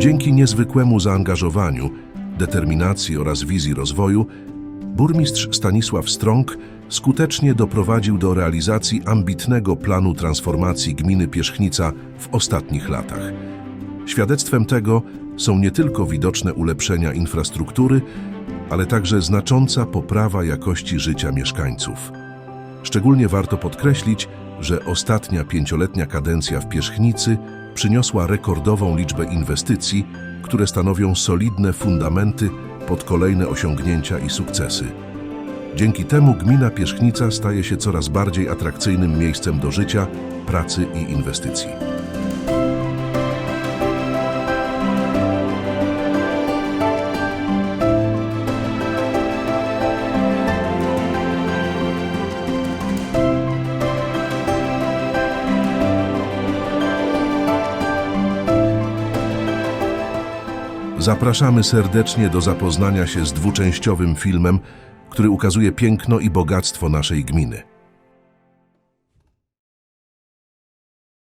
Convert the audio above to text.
Dzięki niezwykłemu zaangażowaniu, determinacji oraz wizji rozwoju, burmistrz Stanisław Strąg skutecznie doprowadził do realizacji ambitnego planu transformacji gminy Pierzchnica w ostatnich latach. Świadectwem tego są nie tylko widoczne ulepszenia infrastruktury, ale także znacząca poprawa jakości życia mieszkańców. Szczególnie warto podkreślić, że ostatnia pięcioletnia kadencja w Pierzchnicy przyniosła rekordową liczbę inwestycji, które stanowią solidne fundamenty pod kolejne osiągnięcia i sukcesy. Dzięki temu gmina Pierzchnica staje się coraz bardziej atrakcyjnym miejscem do życia, pracy i inwestycji. Zapraszamy serdecznie do zapoznania się z dwuczęściowym filmem, który ukazuje piękno i bogactwo naszej gminy.